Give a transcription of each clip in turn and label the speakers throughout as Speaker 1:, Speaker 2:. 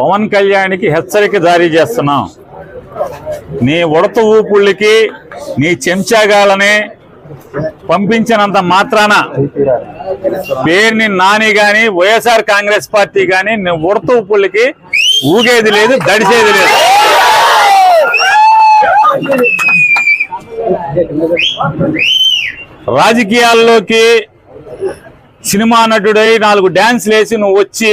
Speaker 1: పవన్ కళ్యాణ్కి హెచ్చరిక జారీ చేస్తున్నాం. నీ ఉడత ఊపుళ్ళకి నీ చెంచాగాలని పంపించినంత మాత్రాన పేరుని నాని గాని వైఎస్ఆర్ కాంగ్రెస్ పార్టీ గాని నీ ఉడత ఊపుళ్ళకి ఊగేది లేదు దడిసేది లేదు. రాజకీయాల్లోకి సినిమా నటుడై నాలుగు డ్యాన్స్లు వేసి నువ్వు వచ్చి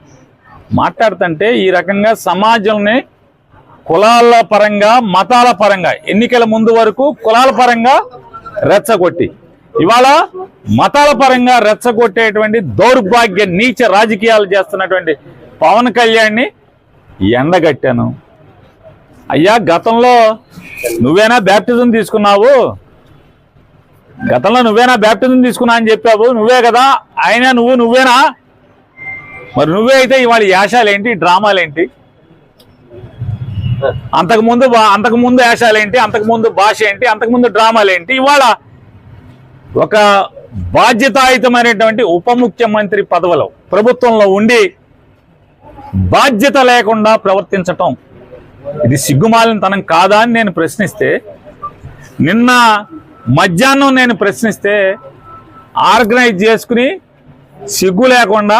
Speaker 1: మాట్లాడుతుంటే ఈ రకంగా సమాజంని కులాల పరంగా మతాల పరంగా ఎన్నికల ముందు వరకు కులాల పరంగా రెచ్చగొట్టి ఇవాళ మతాల పరంగా రెచ్చగొట్టేటువంటి దౌర్భాగ్య నీచ రాజకీయాలు చేస్తున్నటువంటి పవన్ కళ్యాణ్ని ఎండగట్టాను. అయ్యా గతంలో నువ్వేనా బ్యాప్టిజం తీసుకున్నావు? గతంలో నువ్వేనా బ్యాప్టిజం తీసుకున్నా అని చెప్పావు? నువ్వే కదా? ఆయన నువ్వు నువ్వేనా మరి నువ్వే అయితే ఇవాళ యాశాలేంటి డ్రామాలేంటి? అంతకుముందు అంతకుముందు యాశాలేంటి అంతకుముందు భాష ఏంటి అంతకుముందు డ్రామాలేంటి? ఇవాళ ఒక బాధ్యతాయుతమైనటువంటి ఉప ముఖ్యమంత్రి పదవిలో ప్రభుత్వంలో ఉండి బాధ్యత లేకుండా ప్రవర్తించటం. ఇది సిగ్గుమాలినతనం కాదా అని నేను ప్రశ్నిస్తే నిన్న మధ్యాహ్నం నేను ప్రశ్నిస్తే ఆర్గనైజ్ చేసుకుని సిగ్గు లేకుండా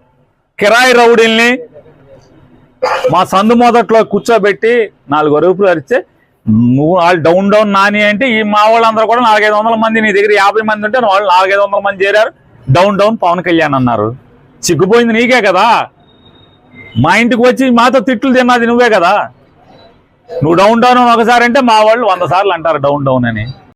Speaker 1: కిరాయి రౌడీల్ని మా సందు మొదట్లో కూర్చోబెట్టి నాలుగు అరుపులు అరిస్తే నువ్వు వాళ్ళు డౌన్ డౌన్ నాని అంటే ఈ మా వాళ్ళందరూ కూడా నాలుగైదు వందల మంది నీ దగ్గర యాభై మంది ఉంటే వాళ్ళు నాలుగైదు వందల మంది చేరారు. డౌన్ డౌన్ పవన్ కళ్యాణ్ అన్నారు. చిక్కుపోయింది నీకే కదా. మా ఇంటికి వచ్చి మాతో తిట్లు తిన్నది నువ్వే కదా. నువ్వు డౌన్ డౌన్ ఒకసారి అంటే మా వాళ్ళు వంద సార్లు అంటారు డౌన్ డౌన్ అని.